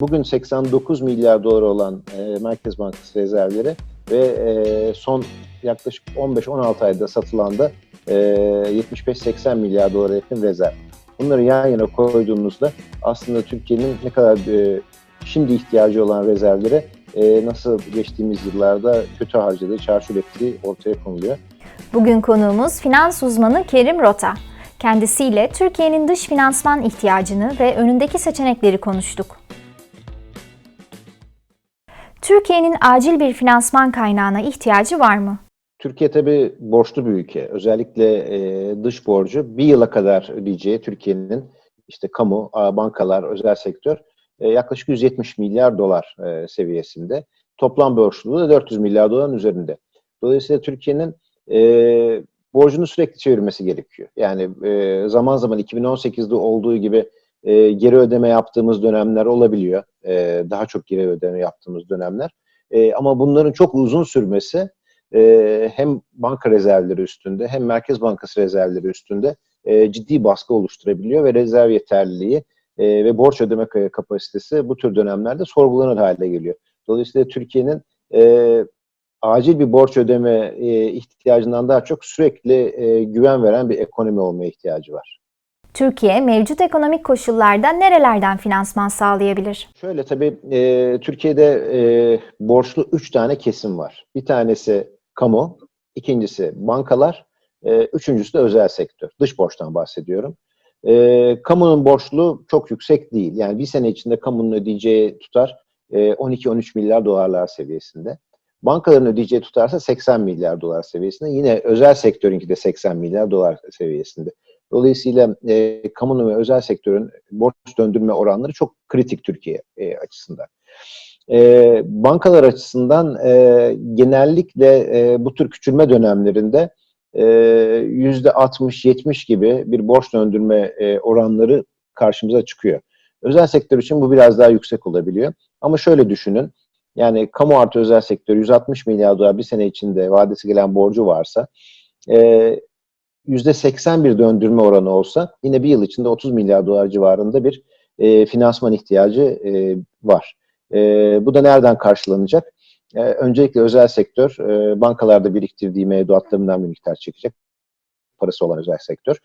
Bugün 89 milyar dolar olan e, Merkez Bankası rezervleri ve e, son yaklaşık 15-16 ayda satılan da e, 75-80 milyar dolara yakın rezerv. Bunları yan yana koyduğumuzda aslında Türkiye'nin ne kadar e, şimdi ihtiyacı olan rezervlere e, nasıl geçtiğimiz yıllarda kötü harcadığı, çarçur ettiği ortaya konuluyor. Bugün konuğumuz finans uzmanı Kerim Rota. Kendisiyle Türkiye'nin dış finansman ihtiyacını ve önündeki seçenekleri konuştuk. Türkiye'nin acil bir finansman kaynağına ihtiyacı var mı? Türkiye tabii borçlu bir ülke. Özellikle e, dış borcu bir yıla kadar ödeyeceği Türkiye'nin işte kamu, bankalar, özel sektör e, yaklaşık 170 milyar dolar e, seviyesinde. Toplam borçluluğu da 400 milyar doların üzerinde. Dolayısıyla Türkiye'nin e, borcunu sürekli çevirmesi gerekiyor. Yani e, zaman zaman 2018'de olduğu gibi e, geri ödeme yaptığımız dönemler olabiliyor. E, daha çok geri ödeme yaptığımız dönemler. E, ama bunların çok uzun sürmesi e, hem banka rezervleri üstünde hem Merkez Bankası rezervleri üstünde e, ciddi baskı oluşturabiliyor ve rezerv yeterliliği e, ve borç ödeme kapasitesi bu tür dönemlerde sorgulanır hale geliyor. Dolayısıyla Türkiye'nin e, acil bir borç ödeme e, ihtiyacından daha çok sürekli e, güven veren bir ekonomi olmaya ihtiyacı var. Türkiye mevcut ekonomik koşullarda nerelerden finansman sağlayabilir? Şöyle tabii e, Türkiye'de e, borçlu üç tane kesim var. Bir tanesi kamu, ikincisi bankalar, e, üçüncüsü de özel sektör. Dış borçtan bahsediyorum. E, kamunun borçlu çok yüksek değil. Yani bir sene içinde kamunun ödeyeceği tutar e, 12-13 milyar dolarlar seviyesinde. Bankaların ödeyeceği tutarsa 80 milyar dolar seviyesinde. Yine özel sektörünki de 80 milyar dolar seviyesinde. Dolayısıyla e, kamunun ve özel sektörün borç döndürme oranları çok kritik Türkiye e, açısından. E, bankalar açısından e, genellikle e, bu tür küçülme dönemlerinde yüzde 60-70 gibi bir borç döndürme e, oranları karşımıza çıkıyor. Özel sektör için bu biraz daha yüksek olabiliyor. Ama şöyle düşünün, yani kamu artı özel sektör 160 milyar dolar bir sene içinde vadesi gelen borcu varsa, e, %80 bir döndürme oranı olsa yine bir yıl içinde 30 milyar dolar civarında bir e, finansman ihtiyacı e, var. E, bu da nereden karşılanacak? E, öncelikle özel sektör e, bankalarda biriktirdiği mevduatlarından bir miktar çekecek. Parası olan özel sektör.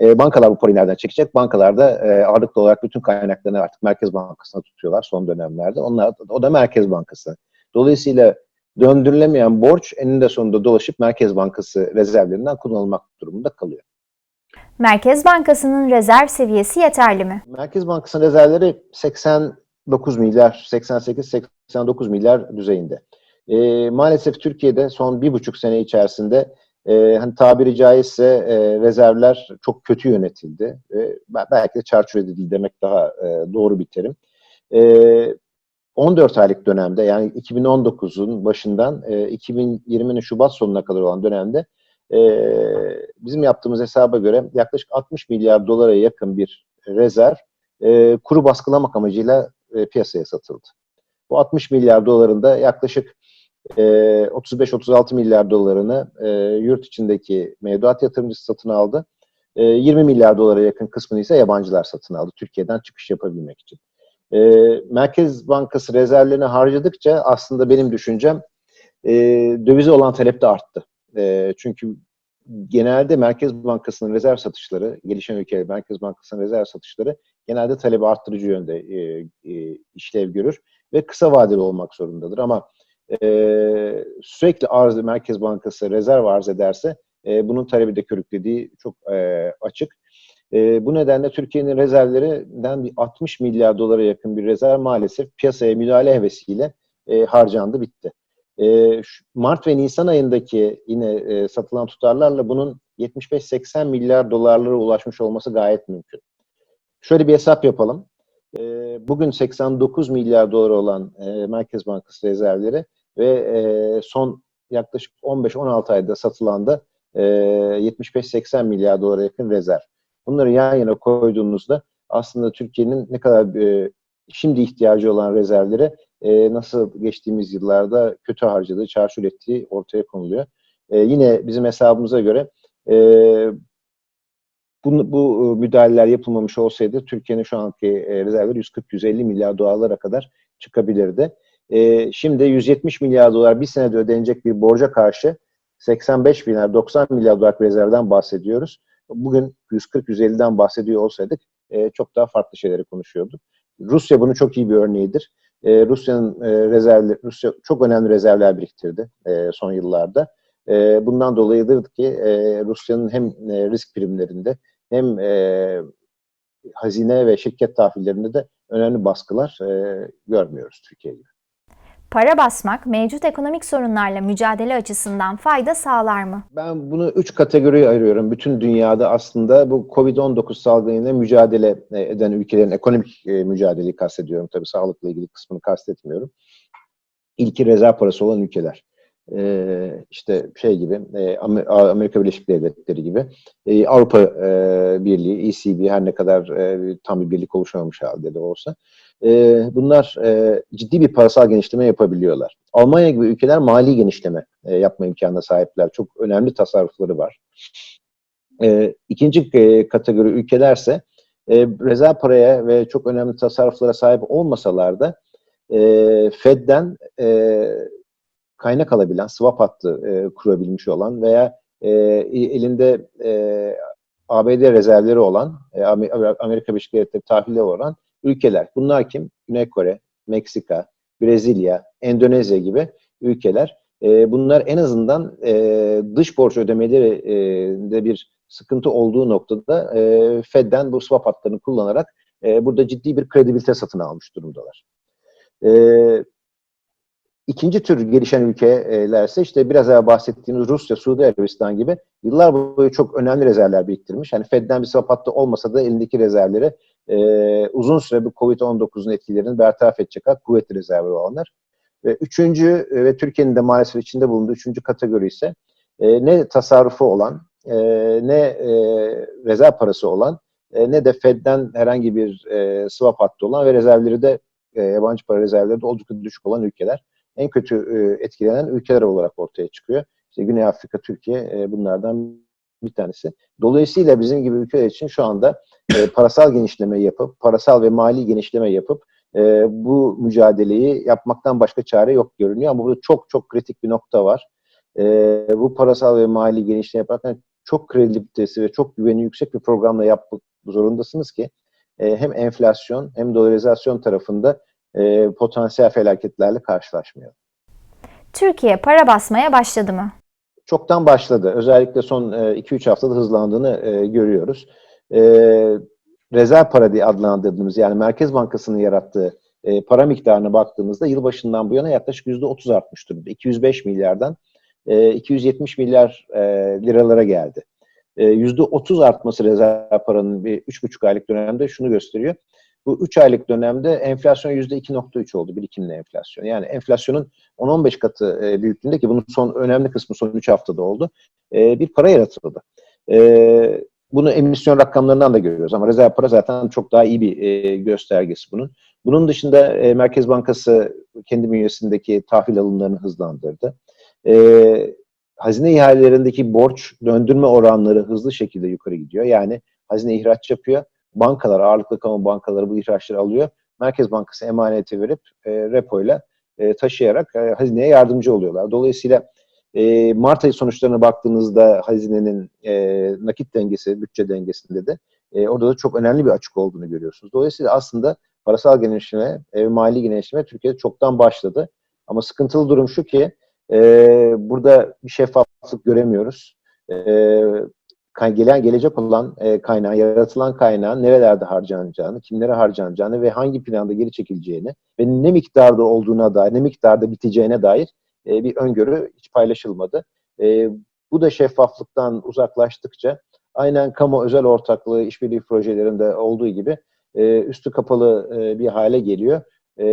E, bankalar bu parayı nereden çekecek? Bankalarda e, ağırlıklı olarak bütün kaynaklarını artık Merkez Bankası'na tutuyorlar son dönemlerde. Onlar, o da Merkez Bankası. Dolayısıyla döndürülemeyen borç eninde sonunda dolaşıp Merkez Bankası rezervlerinden kullanılmak durumunda kalıyor. Merkez Bankası'nın rezerv seviyesi yeterli mi? Merkez Bankası'nın rezervleri 89 milyar, 88-89 milyar düzeyinde. E, maalesef Türkiye'de son bir buçuk sene içerisinde e, hani tabiri caizse e, rezervler çok kötü yönetildi. E, belki de çarçur edildi demek daha e, doğru bir terim. E, 14 aylık dönemde yani 2019'un başından e, 2020'nin Şubat sonuna kadar olan dönemde e, bizim yaptığımız hesaba göre yaklaşık 60 milyar dolara yakın bir rezerv e, kuru baskılamak amacıyla e, piyasaya satıldı. Bu 60 milyar dolarında yaklaşık e, 35-36 milyar dolarını e, yurt içindeki mevduat yatırımcısı satın aldı. E, 20 milyar dolara yakın kısmını ise yabancılar satın aldı Türkiye'den çıkış yapabilmek için. E, Merkez Bankası rezervlerini harcadıkça aslında benim düşüncem e, dövize olan talep de arttı. E, çünkü genelde Merkez Bankası'nın rezerv satışları, gelişen ülkeler Merkez Bankası'nın rezerv satışları genelde talebi arttırıcı yönde e, e, işlev görür ve kısa vadeli olmak zorundadır. Ama e, sürekli arz Merkez Bankası rezerv arz ederse e, bunun talebi de körüklediği çok e, açık. E, bu nedenle Türkiye'nin rezervlerinden bir 60 milyar dolara yakın bir rezerv maalesef piyasaya müdahale hevesiyle e, harcandı, bitti. E, Mart ve Nisan ayındaki yine e, satılan tutarlarla bunun 75-80 milyar dolarlara ulaşmış olması gayet mümkün. Şöyle bir hesap yapalım. E, bugün 89 milyar dolar olan e, Merkez Bankası rezervleri ve e, son yaklaşık 15-16 ayda satılan da e, 75-80 milyar dolara yakın rezerv. Bunları yan yana koyduğunuzda aslında Türkiye'nin ne kadar e, şimdi ihtiyacı olan rezervlere e, nasıl geçtiğimiz yıllarda kötü harcadığı, çarçur ettiği ortaya konuluyor. E, yine bizim hesabımıza göre bu, bu müdahaleler yapılmamış olsaydı Türkiye'nin şu anki rezervleri 140-150 milyar dolarlara kadar çıkabilirdi. Şimdi 170 milyar dolar bir senede ödenecek bir borca karşı 85 milyar 90 milyar dolar rezervden bahsediyoruz. Bugün 140-150'den bahsediyor olsaydık e, çok daha farklı şeyleri konuşuyorduk. Rusya bunun çok iyi bir örneğidir. E, Rusya'nın e, rezervleri, Rusya çok önemli rezervler biriktirdi e, son yıllarda. E, bundan dolayıdır ki e, Rusya'nın hem e, risk primlerinde hem e, hazine ve şirket tahvillerinde de önemli baskılar e, görmüyoruz Türkiye. Para basmak mevcut ekonomik sorunlarla mücadele açısından fayda sağlar mı? Ben bunu üç kategoriye ayırıyorum. Bütün dünyada aslında bu COVID-19 salgınıyla mücadele eden ülkelerin ekonomik e, mücadeleyi kastediyorum. Tabii sağlıkla ilgili kısmını kastetmiyorum. İlki rezerv parası olan ülkeler. Ee, işte şey gibi e, Amerika Birleşik Devletleri gibi e, Avrupa e, Birliği, ECB her ne kadar e, tam bir birlik oluşamamış halde de olsa e, bunlar e, ciddi bir parasal genişleme yapabiliyorlar. Almanya gibi ülkeler mali genişleme e, yapma imkanına sahipler. Çok önemli tasarrufları var. E, ikinci e, kategori ülkelerse e, rezerv paraya ve çok önemli tasarruflara sahip olmasalar da e, Fed'den e, kaynak alabilen, swap hattı e, kurabilmiş olan veya e, elinde e, ABD rezervleri olan, e, Amerika Birleşik Devletleri tahvilleri olan ülkeler. Bunlar kim? Güney Kore, Meksika, Brezilya, Endonezya gibi ülkeler. E, bunlar en azından e, dış borç ödemeleri e, de bir sıkıntı olduğu noktada e, Fed'den bu swap hatlarını kullanarak burada ciddi bir kredibilite satın almış durumdalar. E, İkinci tür gelişen ülkelerse işte biraz evvel bahsettiğimiz Rusya, Suudi Arabistan gibi yıllar boyu çok önemli rezervler biriktirmiş. Yani Fed'den bir swap hattı olmasa da elindeki rezervleri e, uzun süre bu Covid-19'un etkilerini bertaraf edecek kadar kuvvetli rezervleri olanlar. Ve üçüncü ve Türkiye'nin de maalesef içinde bulunduğu üçüncü kategori ise e, ne tasarrufu olan, e, ne e, rezerv parası olan, e, ne de Fed'den herhangi bir e, swap hattı olan ve rezervleri de e, yabancı para rezervleri de oldukça düşük olan ülkeler en kötü e, etkilenen ülkeler olarak ortaya çıkıyor. İşte Güney Afrika, Türkiye e, bunlardan bir tanesi. Dolayısıyla bizim gibi ülkeler için şu anda e, parasal genişleme yapıp, parasal ve mali genişleme yapıp e, bu mücadeleyi yapmaktan başka çare yok görünüyor. Ama burada çok çok kritik bir nokta var. E, bu parasal ve mali genişleme yaparken çok kredibilitesi ve çok güveni yüksek bir programla yapmak zorundasınız ki e, hem enflasyon hem dolarizasyon tarafında e, potansiyel felaketlerle karşılaşmıyor. Türkiye para basmaya başladı mı? Çoktan başladı. Özellikle son 2-3 e, haftada hızlandığını e, görüyoruz. E, rezerv para diye adlandırdığımız yani Merkez Bankası'nın yarattığı para miktarına baktığımızda yılbaşından bu yana yaklaşık %30 artmış durumda. 205 milyardan e, 270 milyar liralara geldi. E, %30 artması rezerv paranın bir 3,5 aylık dönemde şunu gösteriyor. Bu 3 aylık dönemde enflasyon %2.3 oldu birikimli enflasyon. Yani enflasyonun 10-15 katı e, büyüklüğünde ki bunun son önemli kısmı son 3 haftada oldu. E, bir para yaratıldı. E, bunu emisyon rakamlarından da görüyoruz ama rezerv para zaten çok daha iyi bir e, göstergesi bunun. Bunun dışında Merkez Bankası kendi bünyesindeki tahvil alımlarını hızlandırdı. E, hazine ihalelerindeki borç döndürme oranları hızlı şekilde yukarı gidiyor. Yani hazine ihraç yapıyor bankalar, ağırlıklı kamu bankaları bu ihraçları alıyor. Merkez Bankası emaneti verip e, repo ile e, taşıyarak e, hazineye yardımcı oluyorlar. Dolayısıyla e, Mart ayı sonuçlarına baktığınızda hazinenin e, nakit dengesi, bütçe dengesinde de e, orada da çok önemli bir açık olduğunu görüyorsunuz. Dolayısıyla aslında parasal genişleme, e, mali genişleme Türkiye'de çoktan başladı. Ama sıkıntılı durum şu ki e, burada bir şeffaflık göremiyoruz. E, gelen gelecek olan e, kaynağın, yaratılan kaynağın nerelerde harcanacağını, kimlere harcanacağını ve hangi planda geri çekileceğini ve ne miktarda olduğuna dair, ne miktarda biteceğine dair e, bir öngörü hiç paylaşılmadı. E, bu da şeffaflıktan uzaklaştıkça aynen kamu özel ortaklığı işbirliği projelerinde olduğu gibi e, üstü kapalı e, bir hale geliyor e,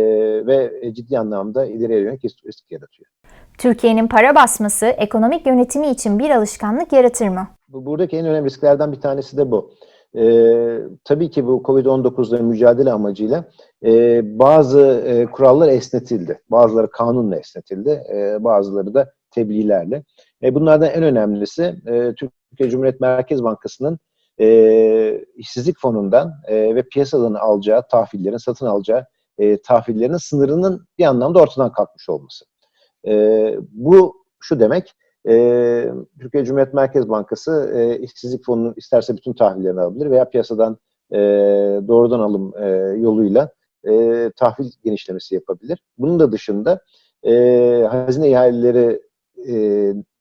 ve ciddi anlamda ileriye yönelik risk yaratıyor. Türkiye'nin para basması ekonomik yönetimi için bir alışkanlık yaratır mı? Buradaki en önemli risklerden bir tanesi de bu. Ee, tabii ki bu COVID-19'la mücadele amacıyla e, bazı e, kurallar esnetildi. Bazıları kanunla esnetildi, e, bazıları da tebliğlerle. E, bunlardan en önemlisi e, Türkiye Cumhuriyet Merkez Bankası'nın e, işsizlik fonundan e, ve piyasadan alacağı tahvillerin, satın alacağı e, tahvillerin sınırının bir anlamda ortadan kalkmış olması. E, bu şu demek, e, Türkiye Cumhuriyet Merkez Bankası e, işsizlik fonunun isterse bütün tahvillerini alabilir veya piyasadan e, doğrudan alım e, yoluyla e, tahvil genişlemesi yapabilir. Bunun da dışında e, hazine ihaleleri e,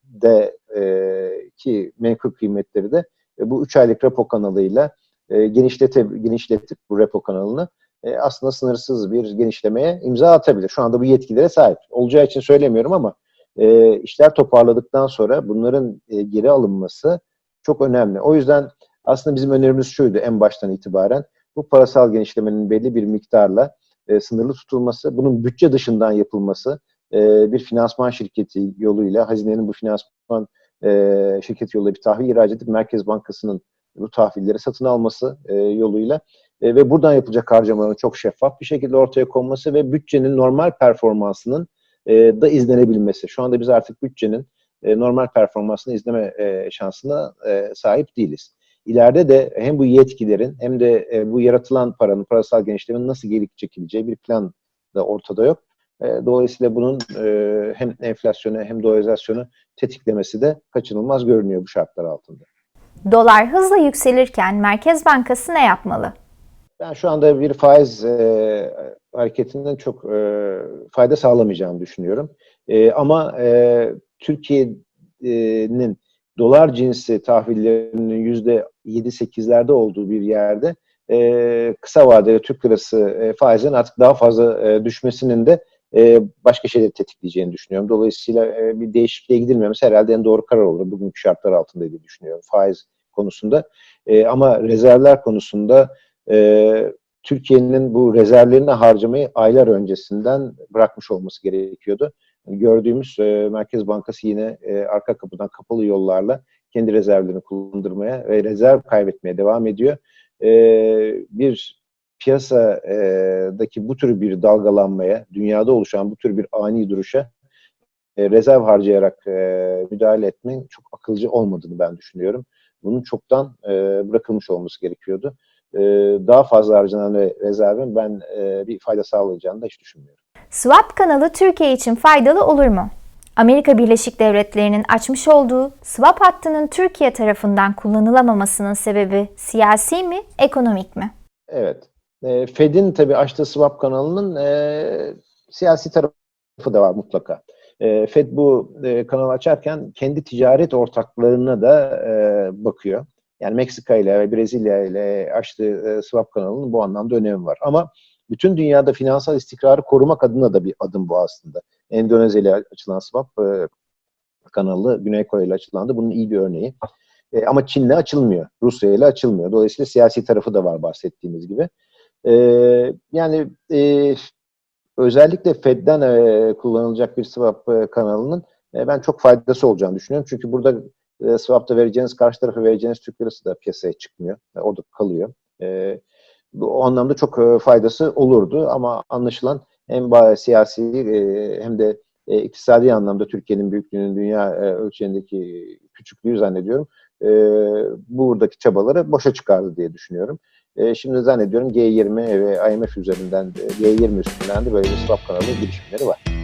de e, ki menkul kıymetleri de e, bu 3 aylık repo kanalıyla e, genişlete, genişletip bu repo kanalını e, aslında sınırsız bir genişlemeye imza atabilir. Şu anda bu yetkilere sahip. Olacağı için söylemiyorum ama e, işler toparladıktan sonra bunların e, geri alınması çok önemli. O yüzden aslında bizim önerimiz şuydu en baştan itibaren. Bu parasal genişlemenin belli bir miktarla e, sınırlı tutulması, bunun bütçe dışından yapılması, e, bir finansman şirketi yoluyla, hazinenin bu finansman e, şirketi yoluyla bir tahvil ihraç edip Merkez Bankası'nın bu tahvilleri satın alması e, yoluyla e, ve buradan yapılacak harcamaların çok şeffaf bir şekilde ortaya konması ve bütçenin normal performansının e, da izlenebilmesi. Şu anda biz artık bütçenin e, normal performansını izleme e, şansına e, sahip değiliz. İleride de hem bu yetkilerin hem de e, bu yaratılan paranın, parasal genişlemenin nasıl geri çekileceği bir plan da ortada yok. E, dolayısıyla bunun e, hem enflasyonu hem dolarizasyonu tetiklemesi de kaçınılmaz görünüyor bu şartlar altında. Dolar hızla yükselirken Merkez Bankası ne yapmalı? Ben şu anda bir faiz e, hareketinden çok e, fayda sağlamayacağını düşünüyorum. E, ama e, Türkiye'nin dolar cinsi tahvillerinin yüzde 7-8'lerde olduğu bir yerde e, kısa vadeli Türk lirası e, faizin artık daha fazla e, düşmesinin de e, başka şeyleri tetikleyeceğini düşünüyorum. Dolayısıyla e, bir değişikliğe gidilmemesi herhalde en doğru karar olur. Bugünkü şartlar altında diye düşünüyorum faiz konusunda. E, ama rezervler konusunda e, Türkiye'nin bu rezervlerini harcamayı aylar öncesinden bırakmış olması gerekiyordu. Gördüğümüz e, Merkez Bankası yine e, arka kapıdan kapalı yollarla kendi rezervlerini kullandırmaya ve rezerv kaybetmeye devam ediyor. E, bir piyasadaki bu tür bir dalgalanmaya, dünyada oluşan bu tür bir ani duruşa e, rezerv harcayarak e, müdahale etmenin çok akılcı olmadığını ben düşünüyorum. Bunun çoktan e, bırakılmış olması gerekiyordu. E, daha fazla harcanan rezervin ben e, bir fayda sağlayacağını da hiç düşünmüyorum. Swap kanalı Türkiye için faydalı olur mu? Amerika Birleşik Devletleri'nin açmış olduğu swap hattının Türkiye tarafından kullanılamamasının sebebi siyasi mi, ekonomik mi? Evet. E, Fed'in tabii açtığı swap kanalının e, siyasi tarafı da var mutlaka. E, Fed bu e, kanalı açarken kendi ticaret ortaklarına da e, bakıyor. Yani Meksika ile ve Brezilya ile açtığı e, swap kanalının bu anlamda önemi var. Ama bütün dünyada finansal istikrarı korumak adına da bir adım bu aslında. Endonezya ile açılan swap e, kanalı Güney Kore ile açılandı. Bunun iyi bir örneği. E, ama Çin'le açılmıyor. Rusya ile açılmıyor. Dolayısıyla siyasi tarafı da var bahsettiğimiz gibi. E, yani özellikle Fed'den kullanılacak bir swap kanalının ben çok faydası olacağını düşünüyorum. Çünkü burada e, swap'ta vereceğiniz, karşı tarafa vereceğiniz Türk lirası da piyasaya çıkmıyor. E, orada kalıyor. E, bu, o anlamda çok e, faydası olurdu ama anlaşılan hem siyasi e, hem de e, iktisadi anlamda Türkiye'nin büyüklüğünün dünya e, ölçeğindeki küçüklüğü zannediyorum. E, buradaki çabaları boşa çıkardı diye düşünüyorum. E, şimdi zannediyorum G20 ve IMF üzerinden, G20 üstünden de böyle bir swap kanalı girişimleri var.